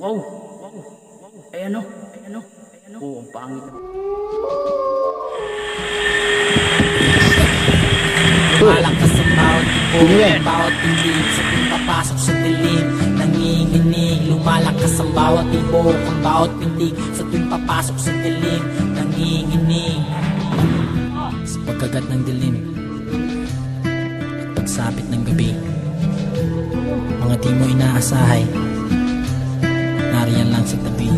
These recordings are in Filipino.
Wow! Ay ano? Ay ano? Ay ano? Oo, ang pangit. Lumalakas ang bawat ipo Bawat pindig sa tuwing papasok sa dilim Nanginginig Lumalakas ang bawat ipo Ang bawat pindig sa tuwing papasok sa dilim Nanginginig Sa pagkagat ng dilim At pagsapit ng gabi Mga di mo inaasahay Nariyan lang sa tabi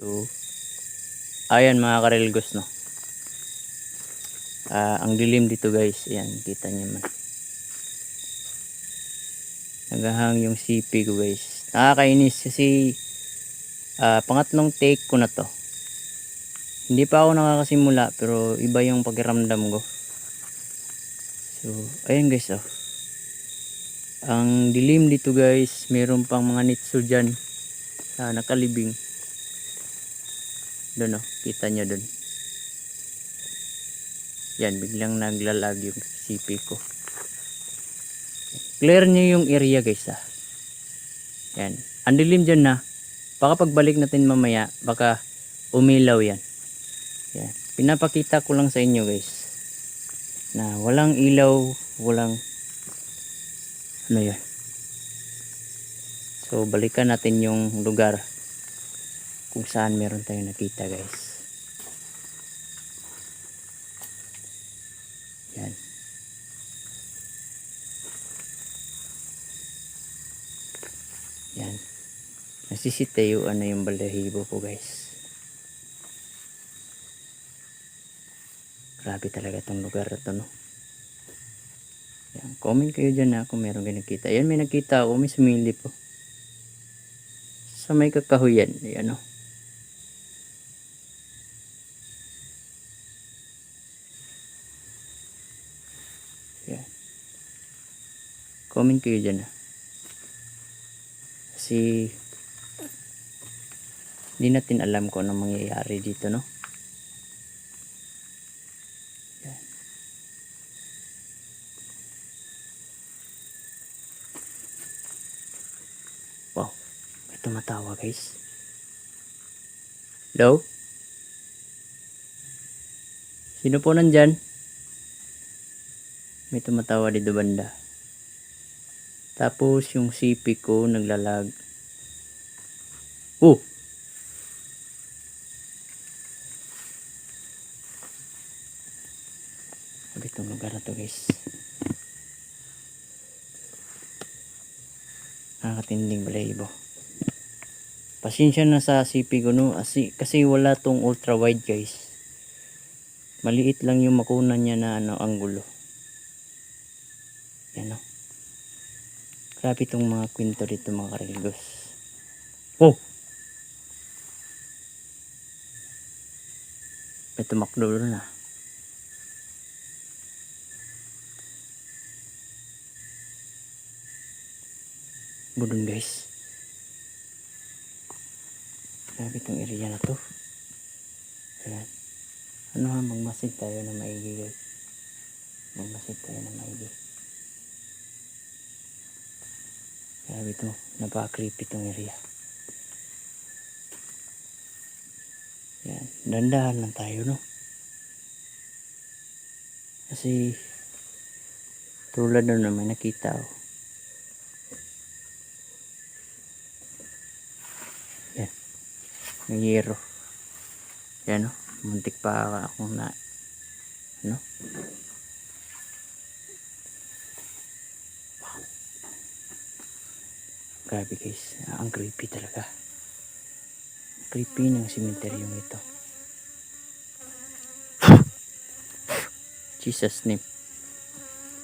So, ayan mga karelgos no. Ah, ang dilim dito guys. Ayan, kita niyo man. Nagahang yung CP guys. Nakakainis kasi ah, pangatlong take ko na to. Hindi pa ako nakakasimula pero iba yung pakiramdam ko. So, ayan guys oh. Ang dilim dito guys, meron pang mga nitso dyan sa nakalibing. Doon oh, kita nyo doon. Yan, biglang naglalag yung CP ko. Clear nyo yung area guys ah. Yan. Ang dilim dyan na. Baka pagbalik natin mamaya, baka umilaw yan. Pinapakita ko lang sa inyo guys. Na walang ilaw, walang ano yan. So balikan natin yung lugar kung saan meron tayong nakita guys yan yan nasisitayuan na yung balahibo ko guys grabe talaga tong lugar na to no yan, comment kayo dyan na kung meron kayo nakita yan may nakita ako may sumili po sa may kakahuyan yan o Yan. Comment kayo dyan ah. Kasi hindi natin alam kung anong mangyayari dito no. Yan. Wow. Tumatawa guys. Hello? Sino po nandyan? may tumatawa dito banda. Tapos yung CP ko naglalag. Oh! Sabi itong lugar na to guys. Nakakatinding balahibo. Pasensya na sa CP ko no. Kasi, kasi wala tong ultra wide guys. Maliit lang yung makunan niya na ano, anggulo. Yan o. Grabe itong mga kwento dito mga karilgos. Oh! May tumakdo na. Budon guys. Grabe itong area na to. Ayan. Ano ha, magmasid tayo na maigi guys. Magmasid tayo na maigi. Grabe to, napaka-creepy tong area. Yan, dandahan lang tayo, no? Kasi, tulad nun na may nakita ako. May yero. Yan, no? Muntik pa akong na, ano? Grabe guys, ang creepy talaga. Creepy ng cemeteryong ito. Jesus name.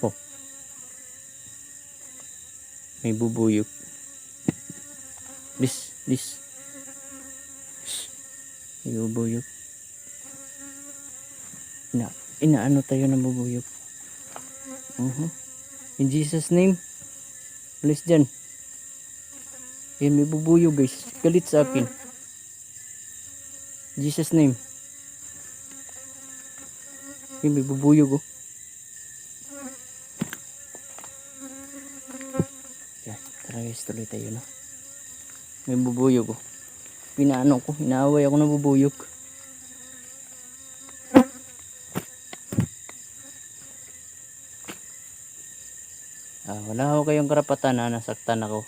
Oh. May bubuyog. This, this. Bubuyog. Ina, inaano tayo ng bubuyog. Uh-huh. In Jesus name. Please dyan. Yan, may bubuyo guys. Galit sa akin. Jesus name. Yung may bubuyog oh. Yan, tara guys, tuloy tayo no. May bubuyog oh. Pinaano ko, inaaway ako na bubuyog. Ah, wala ho kayong karapatan na nasaktan ako.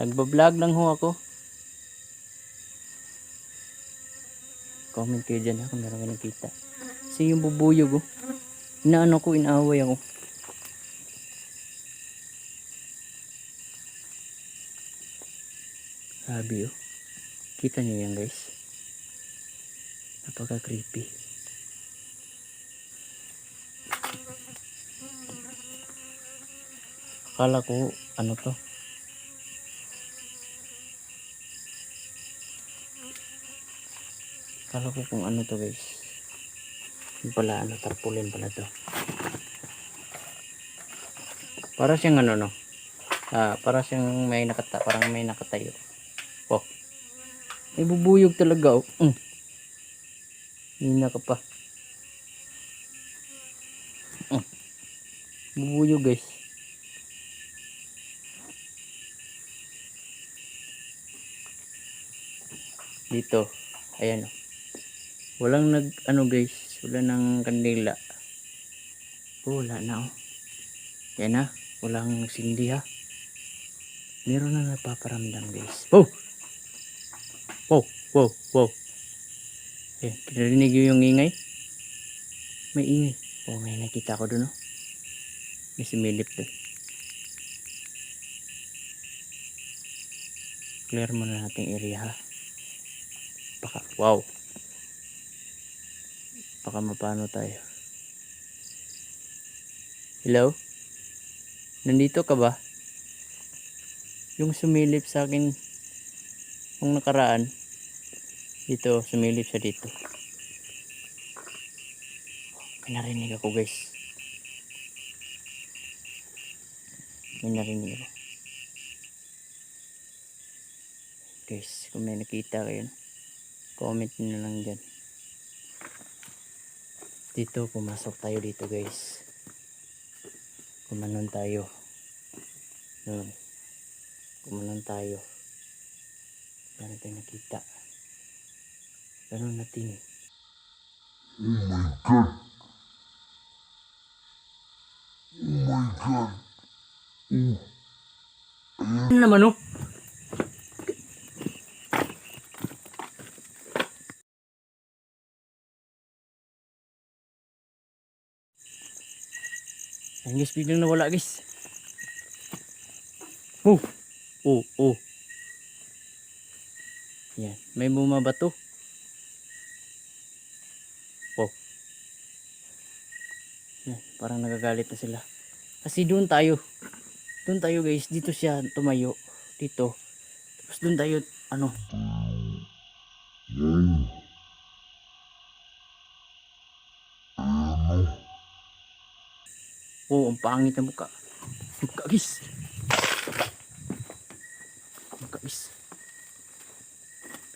Nagbablog lang ho ako. Comment kayo dyan ha kung meron kayo nakita. Kasi yung bubuyog oh. Inaano ko, inaaway ako. Grabe oh. Kita nyo yan guys. Napaka creepy. Akala ko ano to. Akala ko kung ano to guys. Pala ano tarpaulin pala to. Para siyang ano no. Ah, para siyang may nakata parang may nakatayo. May bubuyog talaga oh. Mm. Hina ka pa. Mm. Bubuyog guys. Dito. Ayan oh. Walang nag ano guys, wala nang kandila. Oh, wala na oh. Yan na, walang sindi ha. Meron na napaparamdam guys. Oh! Wow, wow, wow. Eh, pinarinig yun yung ingay? May ingay. Oh, may nakita ko dun oh. May sumilip dun. Clear muna nating area ha. Baka, wow. Baka mapano tayo. Hello? Nandito ka ba? Yung sumilip sa akin nung nakaraan. Dito, sumilip siya dito. May narinig ako guys. May narinig ako. Guys, kung may nakita kayo, comment nyo lang dyan. Dito, pumasok tayo dito guys. Kumanon tayo. Noon. Kumanon tayo. Wala natin nakita. Ganun natin. Oh my god. Oh my god. Oh. Ano naman oh? Ayan guys, biglang nawala guys. Oh, oh, oh. Yan, may bumabato. Yan, parang nagagalit na sila. Kasi doon tayo. Doon tayo guys, dito siya tumayo. Dito. Tapos doon tayo, ano, Wow. Ano? Oo, ang pangit na mukha. Mukha, guys. Mukha, guys.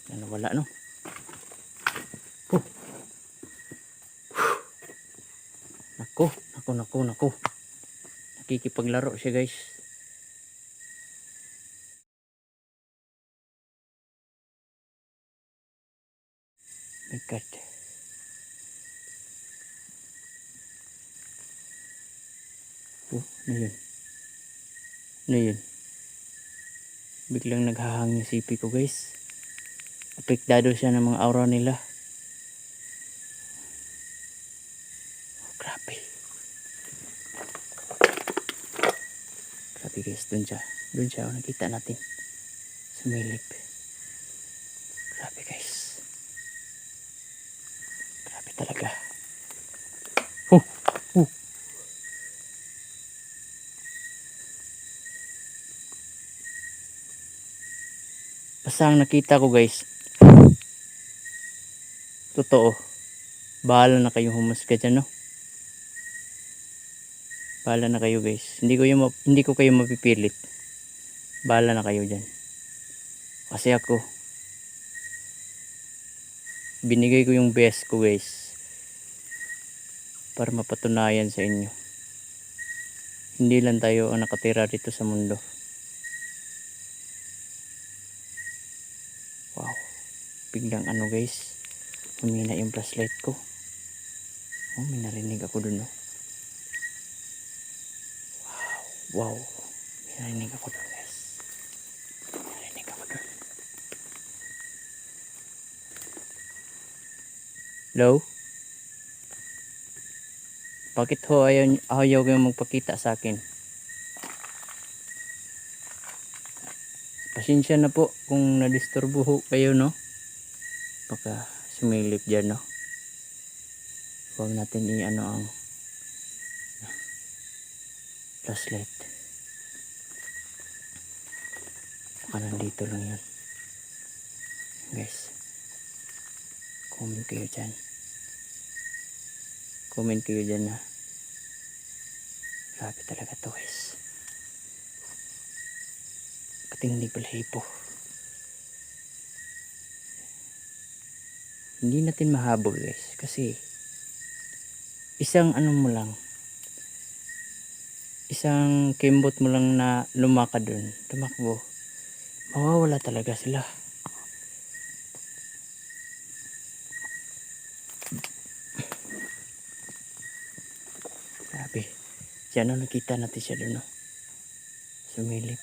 Yan, wala, no? Nako, nako, nako, nako. Nakikipaglaro siya, guys. My God. Oh, ano yun? Ano yun? Biglang naghahang yung sipi ko guys. Apektado siya ng mga aura nila. Grabe guys, dun siya. Dun siya, oh, nakita natin. Sumilip. Grabe guys. Grabe talaga. Oh, oh. Basta ang nakita ko guys. Totoo. Bahala na kayong humusga dyan, no? Bahala na kayo guys. Hindi ko, yung, hindi ko kayo mapipilit. Bahala na kayo dyan. Kasi ako, binigay ko yung best ko guys. para mapatunayan sa inyo. Hindi lang tayo ang nakatira dito sa mundo. Wow. Biglang ano guys. Humina yung flashlight ko. Oh, may narinig ako dun oh. Wow. Narinig ako dun guys. Narinig ako dun. Hello? Bakit ho ayaw, ayaw kayong magpakita sa akin? Pasensya na po kung nadisturbo ho kayo, no? Baka sumilip dyan, no? Huwag natin i-ano ang flashlight. Baka nandito lang yun. Guys, comment kayo dyan. Comment kayo dyan na grabe talaga to guys. Katindi balahibo. Hindi natin mahabol guys kasi isang ano mo lang isang kimbot mo lang na lumakad dun tumakbo mawawala talaga sila. Grabe. Diyan na nakita natin siya dun no? sumilip.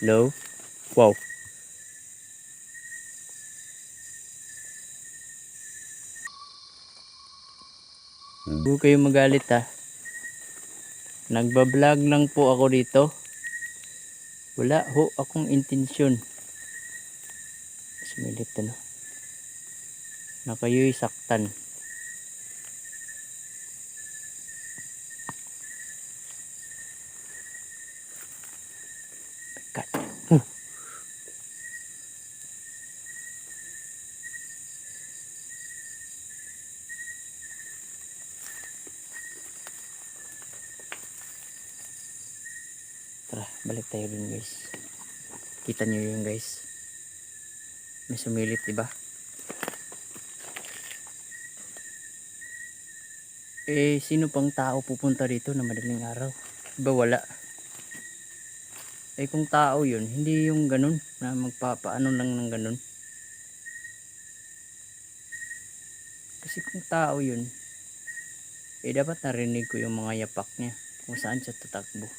Hello? Wow. Huwag kayo magalit ha. Nagbablog lang po ako dito. Wala ho akong intensyon. Sumilip na no. Na kayo'y saktan. Balik tayo dun guys. Kita nyo yun guys. May sumilip, diba? Eh, sino pang tao pupunta dito na madaling araw? Diba wala? Eh kung tao yun, hindi yung ganun na magpapaano lang ng ganun. Kasi kung tao yun, eh dapat narinig ko yung mga yapak niya kung saan siya tatakbo.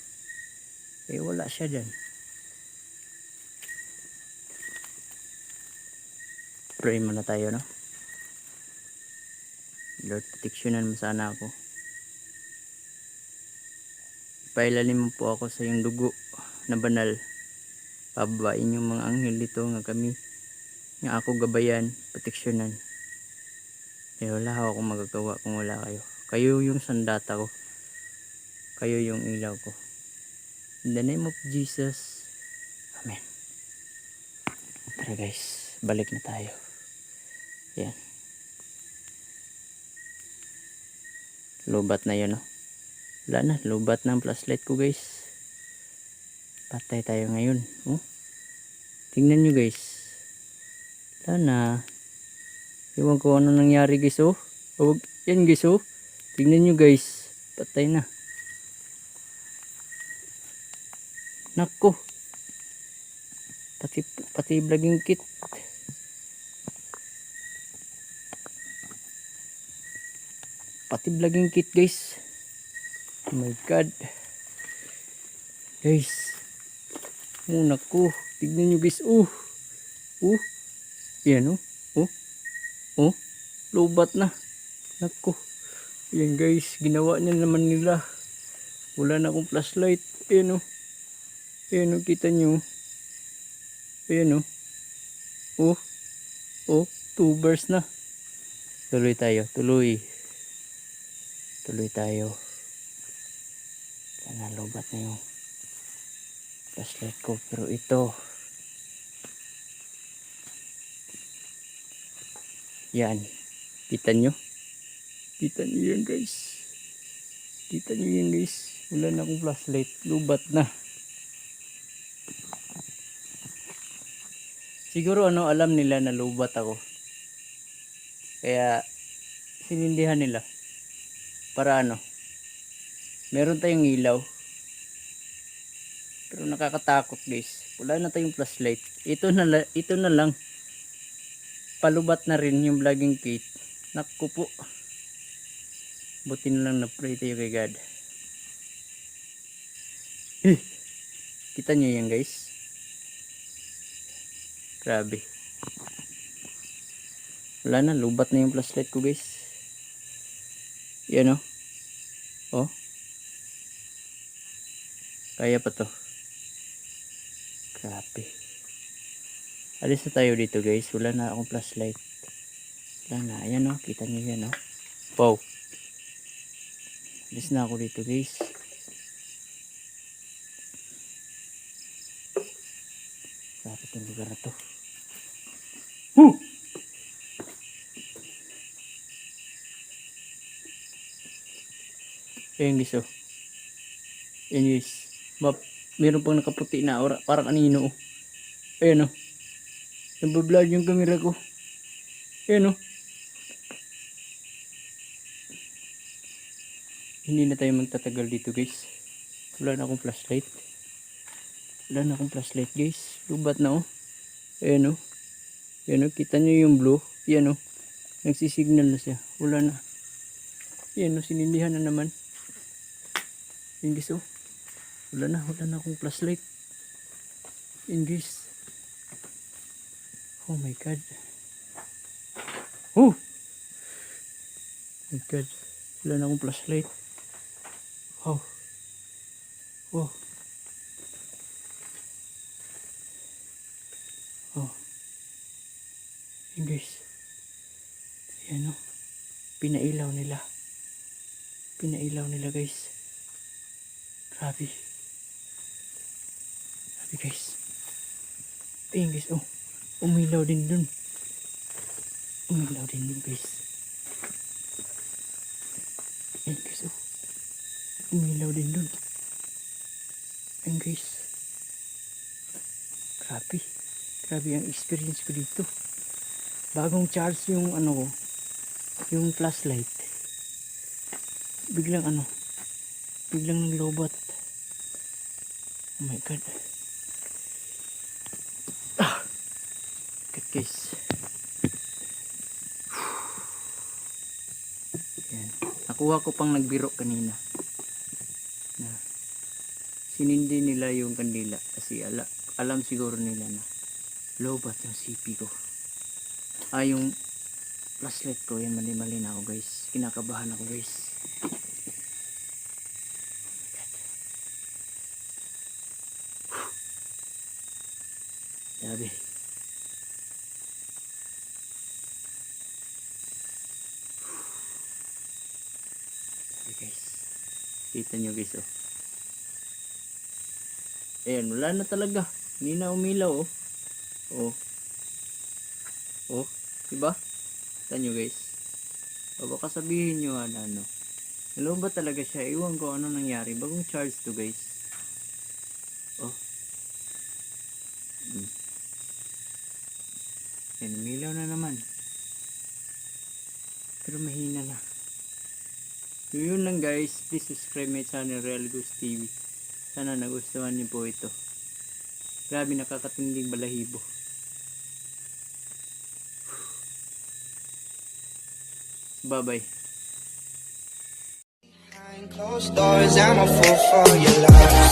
Eh wala siya dyan. Pray muna tayo no. Lord, proteksyonan mo sana ako. Pailalim mo po ako sa iyong dugo na banal. Pababain yung mga anghel dito nga kami. Nga ako gabayan, proteksyonan. Eh wala ako magagawa kung wala kayo. Kayo yung sandata ko. Kayo yung ilaw ko. In the name of Jesus. Amen. Tara guys, balik na tayo. Yan. Lubat na yun, no? Wala na, lubat na ang flashlight ko, guys. Patay tayo ngayon. Oh. Tingnan nyo, guys. Wala na. Iwan ko ano nangyari, guys, oh. Oh, yan, guys, oh. Tingnan nyo, guys. Patay na. Nako. Pati pati vlogging kit. Pati vlogging kit, guys. Oh my god. Guys. Oh, nako. Tignan nyo, guys. Oh. Oh. Yan, oh. Oh. Oh. Lubat na. Nako. Yan, guys. Ginawa niya naman nila. Wala na akong flashlight. Yan, oh. Ayan o, kita nyo. Ayan o. Oh. Oh, tubers na. Tuloy tayo, tuloy. Tuloy tayo. Sana lobat na yung flashlight ko. Pero ito. Yan. Kita nyo? Kita nyo yan guys. Kita nyo yan guys. Wala na akong flashlight. Lubat na. Siguro ano alam nila na lubat ako. Kaya sinindihan nila. Para ano meron tayong ilaw. Pero nakakatakot guys. Wala na tayong flashlight. Ito na, ito na lang. Palubat na rin yung vlogging kit. Naku po. Buti na lang na pray tayo kay God. Eh, kita nyo yan guys grabe. Wala na lubat na yung flashlight ko guys. Yan o oh. Kaya pa to. Grabe. Alis na tayo dito guys. Wala na akong flashlight. Wala na. Ayan o kita nyo yan o wow. Alis na ako dito guys grabe itong lugar na to Woo! Ayan guys oh. Ayan guys. Map, meron pang nakaputi na aura. Parang anino oh. Ayan oh. Nabablur yung camera ko. Ayan oh. Hindi na tayo magtatagal dito guys. Wala na akong flashlight. Wala na akong flashlight guys. Lubat na oh. Ayan oh. Ayan oh. Kita nyo yung blue. Ayan oh. Nagsisignal na siya. Wala na. Ayan oh. Sinindihan na naman. Yun guys oh. Wala na, wala na akong flashlight. Yun guys. Oh my god. Oh! My god. Wala na akong flashlight. Wow. Oh. Oh. Yun guys. Ayan oh. Pinailaw nila. Pinailaw nila guys. Grabe. Grabe guys. Ayun guys, oh. Umilaw din dun. Umilaw din dun guys. Ayun guys, oh. Umilaw din dun. Ayun guys. Grabe. Grabe ang experience ko dito. Bagong charge yung ano. Yung flashlight. Biglang ano. Biglang naglobat. Oh my god. Ah. Good guys. Yan. Nakuha ko pang nagbiro kanina. Na sinindi nila yung kandila kasi ala, alam siguro nila na lobat yung CP ko. Ah, yung flashlight ko, yan mali-mali na ako guys. Kinakabahan ako guys. Sabi. Sabi guys. Kita nyo guys oh. Ayan, wala na talaga. Hindi na umilaw oh. Oh. Oh? Kita nyo guys. O baka sabihin nyo ano, ano. Hello ba talaga siya? Iwan ko ano nangyari. Bagong charge to guys. Oh. Hmm. Yan, umilaw na naman. Pero mahina na. So, yun lang guys. Please subscribe my channel Real Goose TV. Sana nagustuhan niyo po ito. Grabe nakakatinding balahibo. Bye bye. Closed doors, I'm a fool for your lies.